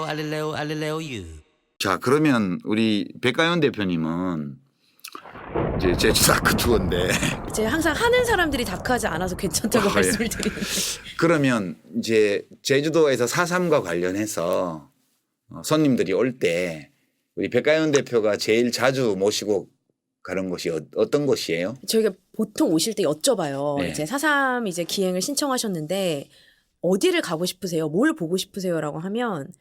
알릴레오 알릴레오 알릴레오 유. 자 그러면 우리 백가연 대표님은 이제 제주도 다크 투어인데 제가 항상 하는 사람들이 다크하지 않아서 괜찮다고 아, 예. 말씀을 드리는데. 그러면 이제 제주도에서 4.3과 관련해서 어, 손님들이 올 때 우리 백가연 대표가 제일 자주 모시고 가는 곳이 어, 어떤 곳이에요? 저희가 보통 오실 때 여쭤봐요. 네. 이제 사삼 이제 기행을 신청하셨는데 어디를 가고 싶으세요? 뭘 보고 싶으세요라고 하면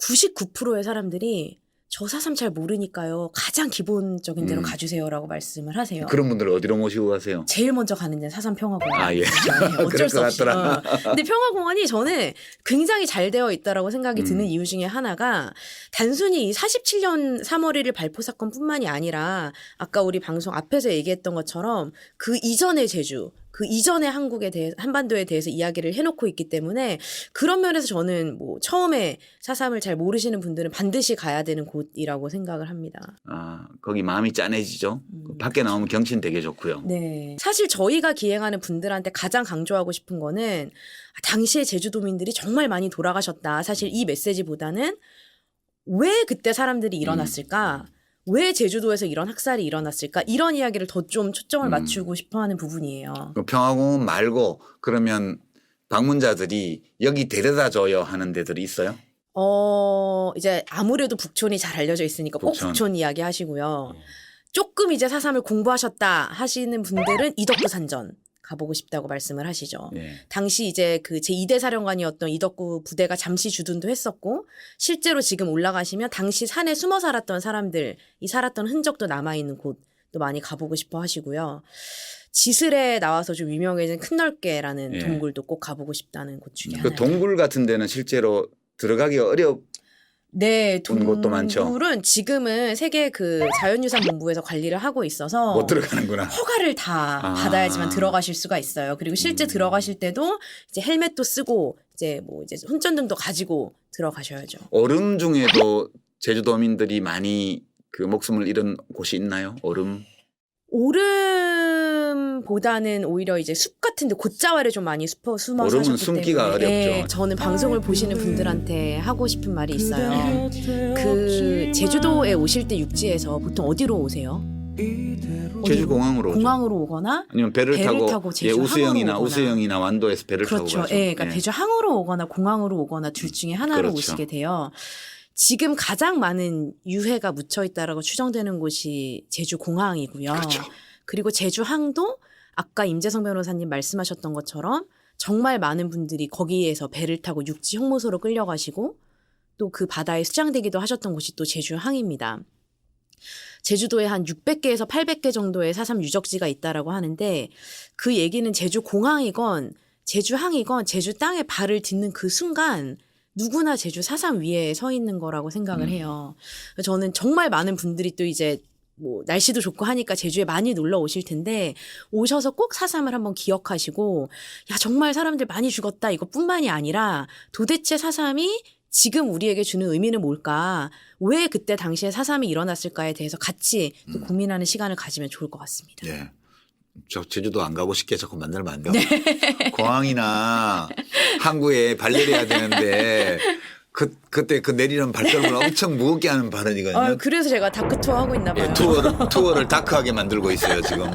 99%의 사람들이 저 사삼 잘 모르니까요. 가장 기본적인 데로 음. 가주세요라고 말씀을 하세요. 그런 분들 어디로 모시고 가세요? 제일 먼저 가는 데는 사삼 평화공원. 아, 예. 어쩔 수것 없이. 어. 근데 평화공원이 저는 굉장히 잘 되어 있다라고 생각이 드는 음. 이유 중에 하나가 단순히 이 47년 3월 1일 발포 사건뿐만이 아니라 아까 우리 방송 앞에서 얘기했던 것처럼 그 이전의 제주 그 이전의 한국에 대해 한반도에 대해서 이야기를 해놓고 있기 때문에 그런 면에서 저는 뭐 처음에 사삼을 잘 모르시는 분들은 반드시 가야 되는 곳이라고 생각을 합니다. 아 거기 마음이 짠해지죠. 음. 그 밖에 나오면 경치는 되게 좋고요. 네. 사실 저희가 기행하는 분들한테 가장 강조하고 싶은 거는 아, 당시에 제주도민들이 정말 많이 돌아가셨다. 사실 이 메시지보다는 왜 그때 사람들이 일어났을까? 왜 제주도에서 이런 학살이 일어났을까? 이런 이야기를 더 좀 초점을 음. 맞추고 싶어 하는 부분이에요. 그 평화공원 말고 그러면 방문자들이 여기 데려다 줘요 하는 데들이 있어요? 어, 이제 아무래도 북촌이 잘 알려져 있으니까 꼭 북촌. 북촌, 이야기 하시고요. 조금 이제 사삼을 공부하셨다 하시는 분들은 이덕구 산전 가보고 싶다고 말씀을 하시죠. 예. 당시 이제 그 제2대 사령관이었던 이덕구 부대가 잠시 주둔도 했었고 실제로 지금 올라가시면 당시 산에 숨어 살았던 사람들 이 살았던 흔적도 남아 있는 곳도 많이 가보고 싶어 하시고요. 지슬에 나와서 좀 유명해진 큰넓게라는 예. 동굴도 꼭 가보고 싶다는 곳 중에 그 하나예요. 동굴 같은 데는 실제로 들어가기가 어려. 네, 온 곳도 많죠. 동굴은 지금은 세계 그 자연유산 본부에서 관리를 하고 있어서 못 들어가는구나. 허가를 다 아. 받아야지만 들어가실 수가 있어요. 그리고 실제 음. 들어가실 때도 이제 헬멧도 쓰고 이제 뭐 이제 손전등도 가지고 들어가셔야죠. 얼음 중에도 제주도민들이 많이 그 목숨을 잃은 곳이 있나요? 얼음. 오름 보다는 오히려 이제 숲 같은데 곧자왈에 좀 많이 숨어 숨어 오름은 사셨기 숨기가 때문에 어렵죠. 저는 방송을 보시는 분들한테 하고 싶은 말이 있어요. 그 제주도에 오실 때 육지에서 보통 어디로 오세요? 제주 공항으로 오죠. 공항으로 오거나 아니면 배를, 배를 타고, 타고 예, 제주 우수영이나 항으로 오거나. 우수영이나 완도에서 배를 그렇죠. 타고 가죠. 예, 그러니까 예. 제주 항으로 오거나 공항으로 오거나 둘 중에 하나로 그렇죠. 오시게 돼요. 지금 가장 많은 유해가 묻혀 있다라고 추정되는 곳이 제주 공항이고요. 그렇죠. 그리고 제주 항도 아까 임재성 변호사님 말씀하셨던 것처럼 정말 많은 분들이 거기에서 배를 타고 육지 형무소로 끌려가시고 또 그 바다에 수장되기도 하셨던 곳이 또 제주 항입니다. 제주도에 한 600개에서 800개 정도의 사삼 유적지가 있다라고 하는데 그 얘기는 제주 공항이건 제주 항이건 제주 땅에 발을 딛는 그 순간 누구나 제주 사삼 위에 서 있는 거라고 생각을 음. 해요. 저는 정말 많은 분들이 또 이제 뭐 날씨도 좋고 하니까 제주에 많이 놀러 오실 텐데 오셔서 꼭 사삼을 한번 기억하시고 야 정말 사람들 많이 죽었다 이것뿐만이 아니라 도대체 사삼이 지금 우리에게 주는 의미는 뭘까? 왜 그때 당시에 사삼이 일어났을까에 대해서 같이 또 음. 고민하는 시간을 가지면 좋을 것 같습니다. 예. 저 제주도 안 가고 싶게 자꾸 만들면 안 돼요. 네. 공항이나 항구에 발내려야 되는데 그 그때 그 내리는 발걸음을 엄청 무겁게 하는 발언이거든요. 아, 그래서 제가 다크 투어 하고 있나 봐요. 예, 투어를 투어를 다크하게 만들고 있어요 지금.